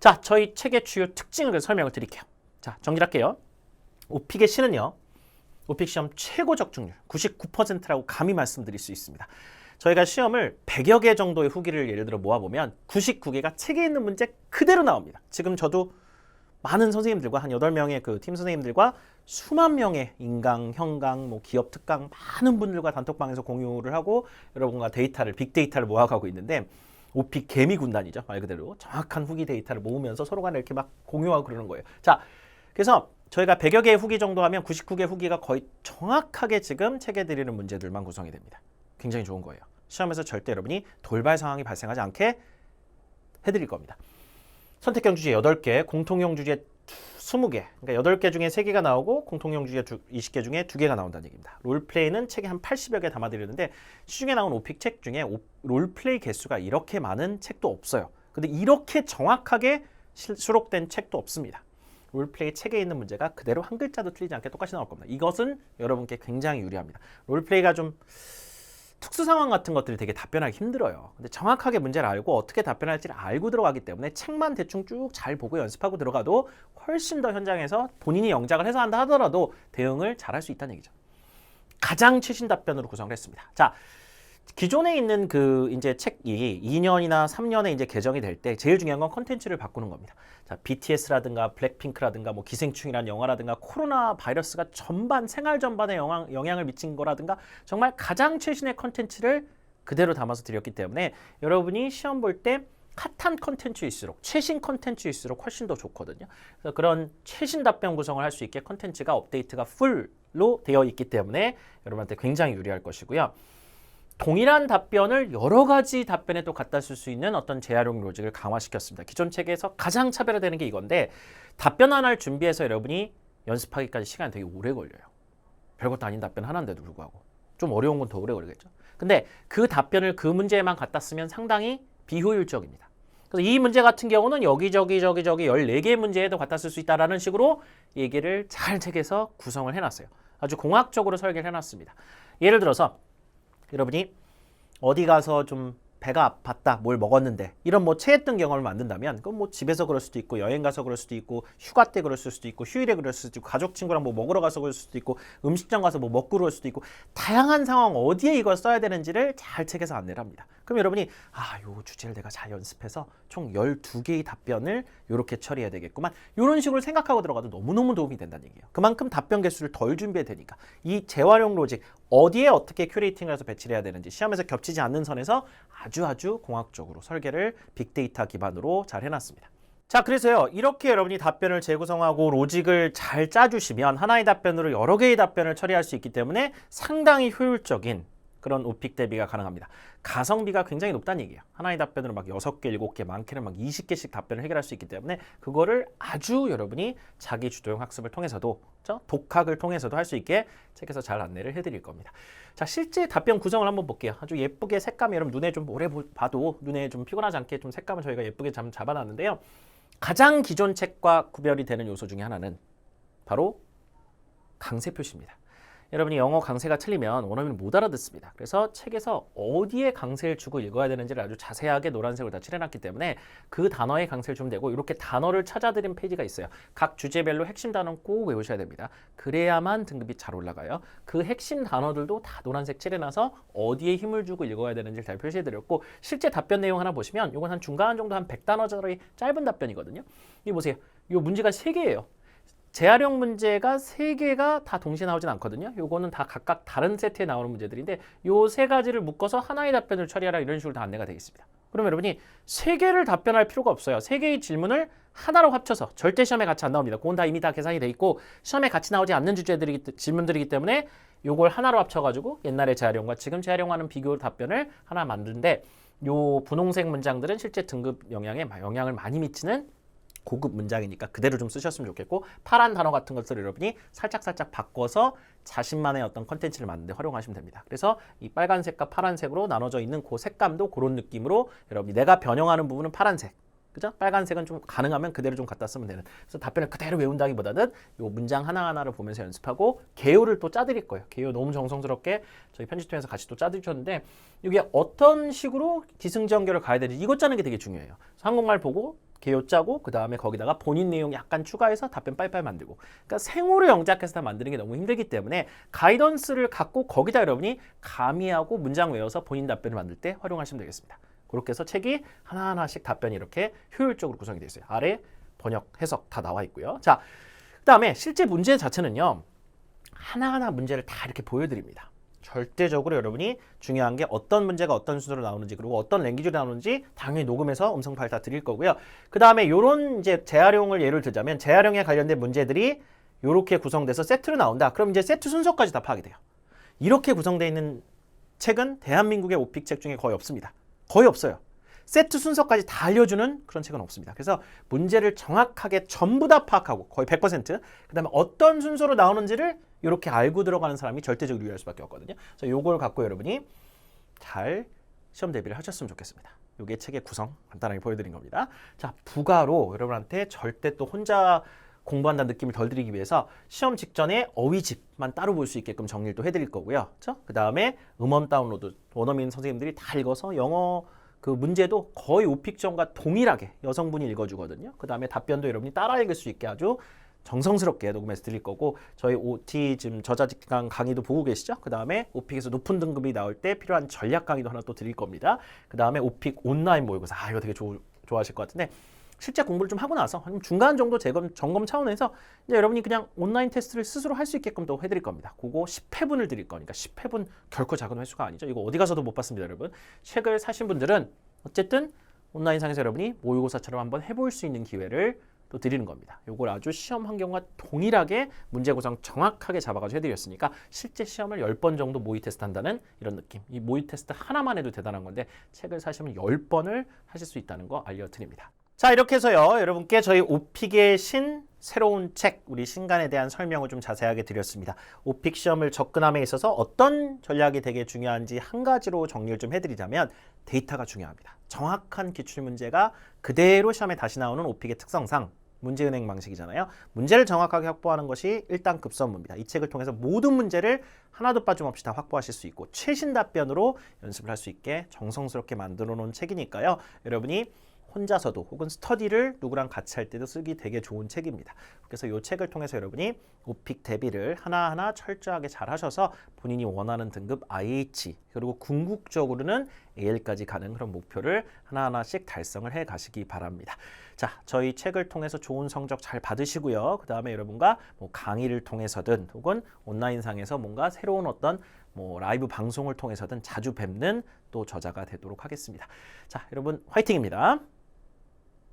자, 저희 책의 주요 특징을 설명을 드릴게요. 자, 정리할게요. 오픽의 시는요. 오픽 시험 최고 적중률 99%라고 감히 말씀드릴 수 있습니다. 저희가 시험을 100여 개 정도의 후기를 예를 들어 모아보면 99개가 책에 있는 문제 그대로 나옵니다. 지금 저도 많은 선생님들과 한 8명의 그 팀 선생님들과 수만 명의 인강, 현강, 뭐 기업 특강 많은 분들과 단톡방에서 공유를 하고 여러분과 데이터를 빅데이터를 모아가고 있는데 오픽 개미 군단이죠 말 그대로 정확한 후기 데이터를 모으면서 서로 간에 이렇게 막 공유하고 그러는 거예요. 자, 그래서 저희가 100여 개의 후기 정도 하면 99개 후기가 거의 정확하게 지금 책에 드리는 문제들만 구성이 됩니다. 굉장히 좋은 거예요. 시험에서 절대 여러분이 돌발 상황이 발생하지 않게 해드릴 겁니다. 선택형 주제 8개, 공통형 주제 20개. 그러니까 8개 중에 3개가 나오고 공통형 주제 20개 중에 2개가 나온다는 얘기입니다. 롤플레이는 책에 한 80여 개 담아드리는데 시중에 나온 오픽 책 중에 오- 롤플레이 개수가 이렇게 많은 책도 없어요. 근데 이렇게 정확하게 실- 수록된 책도 없습니다. 롤플레이 책에 있는 문제가 그대로 한 글자도 틀리지 않게 똑같이 나올 겁니다. 이것은 여러분께 굉장히 유리합니다. 롤플레이가 좀 특수 상황 같은 것들이 되게 답변하기 힘들어요. 근데 정확하게 문제를 알고 어떻게 답변할지를 알고 들어가기 때문에 책만 대충 쭉 잘 보고 연습하고 들어가도 훨씬 더 현장에서 본인이 영작을 해서 한다 하더라도 대응을 잘 할 수 있다는 얘기죠. 가장 최신 답변으로 구성을 했습니다. 자, 기존에 있는 그 이제 책이 2년이나 3년에 이제 개정이 될 때 제일 중요한 건 컨텐츠를 바꾸는 겁니다. 자, BTS라든가 블랙핑크라든가 뭐 기생충이라는 영화라든가 코로나 바이러스가 전반 생활 전반에 영향, 영향을 미친 거라든가 정말 가장 최신의 컨텐츠를 그대로 담아서 드렸기 때문에 여러분이 시험 볼때 핫한 컨텐츠일수록 최신 컨텐츠일수록 훨씬 더 좋거든요. 그래서 그런 최신 답변 구성을 할 수 있게 컨텐츠가 업데이트가 풀로 되어 있기 때문에 여러분한테 굉장히 유리할 것이고요. 동일한 답변을 여러 가지 답변에 또 갖다 쓸 수 있는 어떤 재활용 로직을 강화시켰습니다. 기존 책에서 가장 차별화되는 게 이건데 답변 하나를 준비해서 여러분이 연습하기까지 시간이 되게 오래 걸려요. 별것도 아닌 답변 하나인데도 불구하고 좀 어려운 건 더 오래 걸리겠죠. 근데 그 답변을 그 문제에만 갖다 쓰면 상당히 비효율적입니다. 그래서 이 문제 같은 경우는 여기저기 저기 저기 14개의 문제에도 갖다 쓸 수 있다라는 식으로 얘기를 잘 책에서 구성을 해놨어요. 아주 공학적으로 설계를 해놨습니다. 예를 들어서 여러분이 어디 가서 좀 배가 아팠다, 뭘 먹었는데 이런 뭐 체했던 경험을 만든다면 그건 뭐 집에서 그럴 수도 있고 여행 가서 그럴 수도 있고 휴가 때 그럴 수도 있고 휴일에 그럴 수도 있고 가족 친구랑 뭐 먹으러 가서 그럴 수도 있고 음식점 가서 뭐 먹고 그럴 수도 있고 다양한 상황 어디에 이걸 써야 되는지를 잘 책에서 안내를 합니다. 그럼 여러분이 아, 요 주제를 내가 잘 연습해서 총 12개의 답변을 이렇게 처리해야 되겠구만. 이런 식으로 생각하고 들어가도 너무너무 도움이 된다는 얘기예요. 그만큼 답변 개수를 덜 준비해야 되니까. 이 재활용 로직 어디에 어떻게 큐레이팅을 해서 배치를 해야 되는지 시험에서 겹치지 않는 선에서 아주 아주 공학적으로 설계를 빅데이터 기반으로 잘 해놨습니다. 자, 그래서요, 이렇게 여러분이 답변을 재구성하고 로직을 잘 짜주시면 하나의 답변으로 여러 개의 답변을 처리할 수 있기 때문에 상당히 효율적인 그런 오픽 대비가 가능합니다. 가성비가 굉장히 높다는 얘기예요. 하나의 답변으로 막 6개, 7개, 많게는 막 20개씩 답변을 해결할 수 있기 때문에 그거를 아주 여러분이 자기 주도형 학습을 통해서도? 독학을 통해서도 할 수 있게 책에서 잘 안내를 해드릴 겁니다. 자, 실제 답변 구성을 한번 볼게요. 아주 예쁘게 색감이 여러분 눈에 좀 오래 보- 봐도 눈에 좀 피곤하지 않게 좀 색감을 저희가 예쁘게 잠 잡아놨는데요. 가장 기존 책과 구별이 되는 요소 중에 하나는 바로 강세 표시입니다. 여러분이 영어 강세가 틀리면 원어민은 못 알아듣습니다. 그래서 책에서 어디에 강세를 주고 읽어야 되는지를 아주 자세하게 노란색으로 다 칠해놨기 때문에 그 단어에 강세를 주면 되고 이렇게 단어를 찾아드린 페이지가 있어요. 각 주제별로 핵심 단어는 꼭 외우셔야 됩니다. 그래야만 등급이 잘 올라가요. 그 핵심 단어들도 다 노란색 칠해놔서 어디에 힘을 주고 읽어야 되는지를 잘 표시해드렸고 실제 답변 내용 하나 보시면 이건 한 중간 정도 한 100단어짜리 짧은 답변이거든요. 이 보세요. 이 문제가 3개예요. 재활용 문제가 세 개가 다 동시에 나오진 않거든요. 요거는 다 각각 다른 세트에 나오는 문제들인데 요 세 가지를 묶어서 하나의 답변을 처리하라 이런 식으로 다 안내가 되겠습니다. 그럼 여러분이 세 개를 답변할 필요가 없어요. 세 개의 질문을 하나로 합쳐서 절대 시험에 같이 안 나옵니다. 그건 다 이미 다 계산이 돼 있고 시험에 같이 나오지 않는 주제들이 질문들이기 때문에 요걸 하나로 합쳐가지고 옛날의 재활용과 지금 재활용하는 비교 답변을 하나 만드는데 요 분홍색 문장들은 실제 등급 영향에 영향을 많이 미치는 고급 문장이니까 그대로 좀 쓰셨으면 좋겠고 파란 단어 같은 것을 여러분이 살짝살짝 바꿔서 자신만의 어떤 컨텐츠를 만드는데 활용하시면 됩니다. 그래서 이 빨간색과 파란색으로 나눠져 있는 그 색감도 그런 느낌으로 여러분이 내가 변형하는 부분은 파란색 그죠? 빨간색은 좀 가능하면 그대로 좀 갖다 쓰면 되는. 그래서 답변을 그대로 외운다기보다는 요 문장 하나하나를 보면서 연습하고 개요를 또 짜드릴 거예요. 개요 너무 정성스럽게 저희 편집팀에서 같이 또 짜드렸는데 이게 어떤 식으로 기승전결을 가야 되는지 이것 짜는 게 되게 중요해요. 한국말 보고 개요 짜고 그 다음에 거기다가 본인 내용 약간 추가해서 답변 빨리빨리 만들고 그러니까 생으로 영작해서 다 만드는 게 너무 힘들기 때문에 가이던스를 갖고 거기다 여러분이 가미하고 문장 외워서 본인 답변을 만들 때 활용하시면 되겠습니다. 그렇게 해서 책이 하나하나씩 답변이 이렇게 효율적으로 구성이 되어 있어요. 아래 번역, 해석 다 나와 있고요. 자, 그 다음에 실제 문제 자체는요. 하나하나 문제를 다 이렇게 보여드립니다. 절대적으로 여러분이 중요한 게 어떤 문제가 어떤 순서로 나오는지 그리고 어떤 랭귀지로 나오는지 당연히 녹음해서 음성 파일 다 드릴 거고요. 그 다음에 요런 이제 재활용을 예를 들자면 재활용에 관련된 문제들이 요렇게 구성돼서 세트로 나온다. 그럼 이제 세트 순서까지 다 파악이 돼요. 이렇게 구성되어 있는 책은 대한민국의 오픽 책 중에 거의 없습니다. 거의 없어요. 세트 순서까지 다 알려주는 그런 책은 없습니다. 그래서 문제를 정확하게 전부 다 파악하고 거의 100%, 그 다음에 어떤 순서로 나오는지를 이렇게 알고 들어가는 사람이 절대적으로 유리할 수밖에 없거든요. 그래서 요걸 갖고 여러분이 잘 시험 대비를 하셨으면 좋겠습니다. 요게 책의 구성 간단하게 보여드린 겁니다. 자, 부가로 여러분한테 절대 또 혼자 공부한다는 느낌을 덜 드리기 위해서 시험 직전에 어휘집만 따로 볼 수 있게끔 정리를 또 해드릴 거고요. 그 다음에 음원 다운로드 원어민 선생님들이 다 읽어서 영어 그 문제도 거의 오픽션과 동일하게 여성분이 읽어주거든요. 그 다음에 답변도 여러분이 따라 읽을 수 있게 아주 정성스럽게 녹음해서 드릴 거고 저희 OT 지금 저자 직강 강의도 보고 계시죠? 그 다음에 오픽에서 높은 등급이 나올 때 필요한 전략 강의도 하나 또 드릴 겁니다. 그 다음에 오픽 온라인 모의고사 아 이거 되게 좋, 좋아하실 것 같은데 실제 공부를 좀 하고 나서 한 중간 정도 재검, 점검 차원에서 이제 여러분이 그냥 온라인 테스트를 스스로 할 수 있게끔 또 해드릴 겁니다. 그거 10회분을 드릴 거니까 10회분 결코 작은 횟수가 아니죠. 이거 어디 가서도 못 봤습니다, 여러분. 책을 사신 분들은 어쨌든 온라인상에서 여러분이 모의고사처럼 한번 해볼 수 있는 기회를 또 드리는 겁니다. 요걸 아주 시험 환경과 동일하게 문제 구성 정확하게 잡아가지고 해드렸으니까 실제 시험을 10번 정도 모의 테스트 한다는 이런 느낌. 이 모의 테스트 하나만 해도 대단한 건데 책을 사시면 10번을 하실 수 있다는 거 알려드립니다. 자 이렇게 해서요 여러분께 저희 오픽의 신 새로운 책 우리 신간에 대한 설명을 좀 자세하게 드렸습니다. 오픽 시험을 접근함에 있어서 어떤 전략이 되게 중요한지 한 가지로 정리를 좀 해드리자면 데이터가 중요합니다. 정확한 기출 문제가 그대로 시험에 다시 나오는 오픽의 특성상 문제 은행 방식이잖아요. 문제를 정확하게 확보하는 것이 일단 급선무입니다. 이 책을 통해서 모든 문제를 하나도 빠짐없이 다 확보하실 수 있고 최신 답변으로 연습을 할 수 있게 정성스럽게 만들어 놓은 책이니까요. 여러분이 혼자서도 혹은 스터디를 누구랑 같이 할 때도 쓰기 되게 좋은 책입니다. 그래서 이 책을 통해서 여러분이 오픽 대비를 하나하나 철저하게 잘 하셔서 본인이 원하는 등급 IH 그리고 궁극적으로는 AL까지 가는 그런 목표를 하나하나씩 달성을 해 가시기 바랍니다. 자, 저희 책을 통해서 좋은 성적 잘 받으시고요. 그 다음에 여러분과 뭐 강의를 통해서든 혹은 온라인상에서 뭔가 새로운 어떤 뭐 라이브 방송을 통해서든 자주 뵙는 또 저자가 되도록 하겠습니다. 자, 여러분 화이팅입니다.